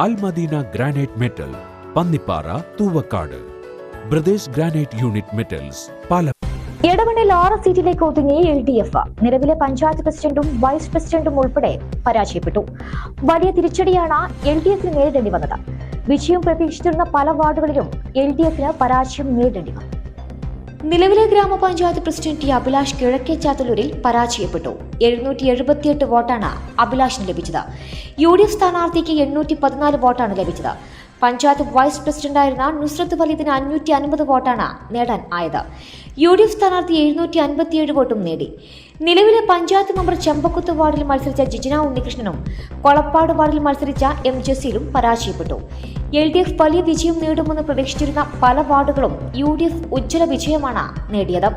Almadina granite metal Pannippara Thuvakkad. Brothers granite unit metals Pala എടവണ്ണിൽ ആറ് സീറ്റിലേക്ക് ഒതുങ്ങി L D F നിലവിലെ പഞ്ചായത്ത് പ്രസിഡന്റും വൈസ് പ്രസിഡന്റും ഉൾപ്പെടെ പരാജയപ്പെട്ടു. വലിയ തിരിച്ചടിയാണ് എൽ ഡി എഫിന് നേരിടേണ്ടി വന്നത്. വിജയം പ്രതീക്ഷിച്ചിരുന്ന പല വാർഡുകളിലും എൽ ഡി എഫിന് പരാജയം നേരിടേണ്ടി വന്നു. നിലവിലെ ഗ്രാമപഞ്ചായത്ത് പ്രസിഡന്റ് അഭിലാഷ് കിഴക്കേ ചാത്തലൂരിൽ പരാജയപ്പെട്ടു. എഴുന്നൂറ്റി എഴുപത്തിയെട്ട് വോട്ടാണ് അഭിലാഷിന് ലഭിച്ചത്. യു ഡി എഫ് സ്ഥാനാർത്ഥിക്ക് എണ്ണൂറ്റി പതിനാല് വോട്ടാണ് ലഭിച്ചത്. പഞ്ചായത്ത് വൈസ് പ്രസിഡന്റായിരുന്ന നുസ്രത്ത് വലീദിന് അഞ്ഞൂറ്റി അൻപത് വോട്ടാണ് നേടാൻ ആയത്. യു ഡി എഫ് സ്ഥാനാർത്ഥി എഴുന്നൂറ്റി അൻപത്തിയേഴ് വോട്ടും നേടി. നിലവിലെ പഞ്ചായത്ത് മെമ്പർ ചെമ്പക്കുത്ത് വാർഡിൽ മത്സരിച്ച ജിജിന ഉണ്ണികൃഷ്ണനും കൊളപ്പാട് വാർഡിൽ മത്സരിച്ച എം ജസീലും പരാജയപ്പെട്ടു. എൽ ഡി എഫ് വലിയ വിജയം നേടുമെന്ന് പ്രതീക്ഷിച്ചിരുന്ന പല വാർഡുകളും യു ഡി എഫ് ഉജ്ജ്വല വിജയമാണ് നേടിയത്.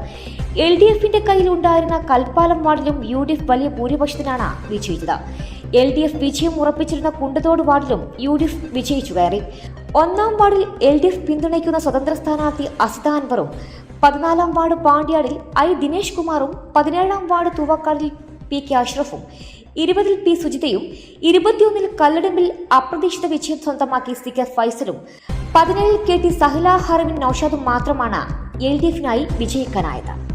എൽ ഡി എഫിന്റെ കയ്യിൽ ഉണ്ടായിരുന്ന കൽപ്പാലം വാർഡിലും യു ഡി എഫ് വലിയ ഭൂരിപക്ഷത്തിനാണ് വിജയിച്ചത്. എൽ ഡി എഫ് വിജയം ഉറപ്പിച്ചിരുന്ന കുണ്ടതോട് വാർഡിലും യു ഡി എഫ് വിജയിച്ചു കയറി. ഒന്നാം വാർഡിൽ എൽ ഡി എഫ് പിന്തുണയ്ക്കുന്ന സ്വതന്ത്ര സ്ഥാനാർത്ഥി അസിത അൻവറും പതിനാലാം വാർഡ് പാണ്ഡ്യാടിൽ ഐ ദിനേഷ് കുമാറും പതിനേഴാം വാർഡ് തൂവക്കാടിൽ പി കെ അഷ്റഫും ഇരുപതിൽ പി സുജിതയും ഇരുപത്തിയൊന്നിൽ കല്ലടമ്പിൽ അപ്രതീക്ഷിത വിജയം സ്വന്തമാക്കി സി കെ ഫൈസലും പതിനേഴിൽ കെ ടി സഹില ഹറവിൻ നൌഷാദും മാത്രമാണ് എൽ ഡി എഫിനായി വിജയിക്കാനായത്.